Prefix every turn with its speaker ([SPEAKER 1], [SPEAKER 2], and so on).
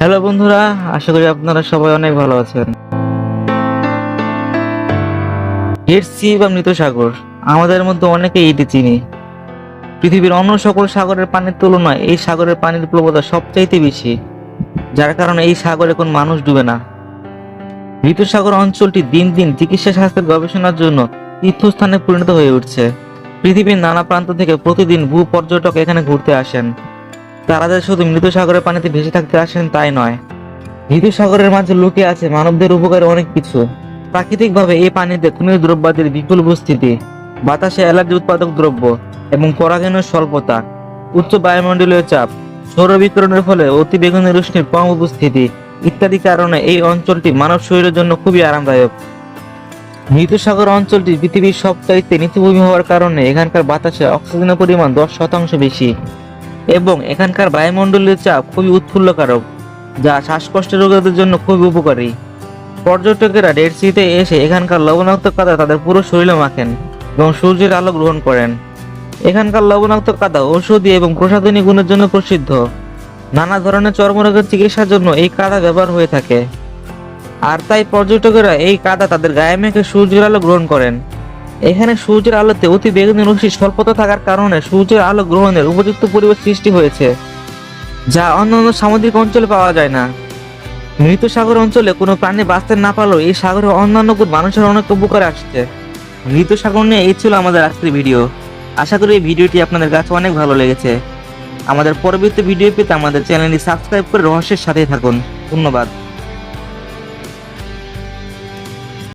[SPEAKER 1] Hello বন্ধুরা, আশা করি আপনারা সবাই অনেক ভালো আছেন। এর সি বা মৃত সাগর, আমাদের মধ্যে অনেকে এটি চিনি। পৃথিবীর অন্য সকল সাগরের পানির তুলনায় এই সাগরের পানির প্লবতা সবচাইতে বেশি, যার কারণে এই সাগরে কোন মানুষ ডুবে না। মৃত সাগর অঞ্চলটি দিন দিন চিকিৎসা স্বাস্থ্যের গবেষণার জন্য তীর্থস্থানে পরিণত হয়ে উঠছে। পৃথিবীর নানা প্রান্ত থেকে প্রতিদিন ভূ পর্যটক এখানে ঘুরতে আসেন। তারা যে শুধু মৃত সাগরের পানিতে ভেসে থাকতে আসেন তাই নয়। মৃত সাগরের মাঝে লুকিয়ে আছে মানবদের উপকারে অনেক কিছু। প্রাকৃতিকভাবে এই পানিতে খনিজ দ্রব্যাদির বিপুল উপস্থিতি, বাতাসে অ্যালার্জি উৎপাদক দ্রব্য এবং পরাগণের স্বল্পতা, উচ্চ বায়ুমণ্ডলীয় চাপ, সৌর বিকিরণের ফলে অতি বেগুনি রশ্মির কম উপস্থিতি ইত্যাদি কারণে এই অঞ্চলটি মানব শরীরের জন্য খুবই আরামদায়ক। মৃত সাগর অঞ্চলটি পৃথিবীর সবচাইতে নিচুভূমি হওয়ার কারণে এখানকার বাতাসে অক্সিজেনের পরিমাণ দশ শতাংশ বেশি। এবং এখানকার বায়ুমণ্ডলীয় চাপ খুবই উৎফুল্লকারক, যা শ্বাসকষ্ট রোগীদের জন্য খুবই উপকারী। পর্যটকেরা ডেড সিতে এসে এখানকার লবণাক্ত কাদা তাদের পুরো শরীরে মাখেন এবং সূর্যের আলো গ্রহণ করেন। এখানকার লবণাক্ত কাদা ঔষধি এবং প্রসাধনী গুণের জন্য প্রসিদ্ধ। নানা ধরনের চর্মরোগের চিকিৎসার জন্য এই কাদা ব্যবহার হয়ে থাকে। আর তাই পর্যটকেরা এই কাদা তাদের গায়ে মেখে সূর্যের আলো গ্রহণ করেন। এখানে সূর্যের আলোতে অতি বেগুনি রশ্মি স্বল্পতা থাকার কারণে সূর্যের আলো গ্রহণের উপযুক্ত পরিবেশ সৃষ্টি হয়েছে, যা অন্যান্য সামুদ্রিক অঞ্চলে পাওয়া যায় না। মৃত সাগর অঞ্চলে কোনো প্রাণী বাঁচতে না পারলেও এই সাগরে অন্যান্য মানুষের অনেক উপকারে আসছে। মৃত সাগর নিয়ে এই ছিল আমাদের আজকের ভিডিও। আশা করি এই ভিডিওটি আপনাদের কাছে অনেক ভালো লেগেছে। আমাদের পরবর্তী ভিডিও পেতে আমাদের চ্যানেলটি সাবস্ক্রাইব করে রহস্যের সাথেই থাকুন। ধন্যবাদ।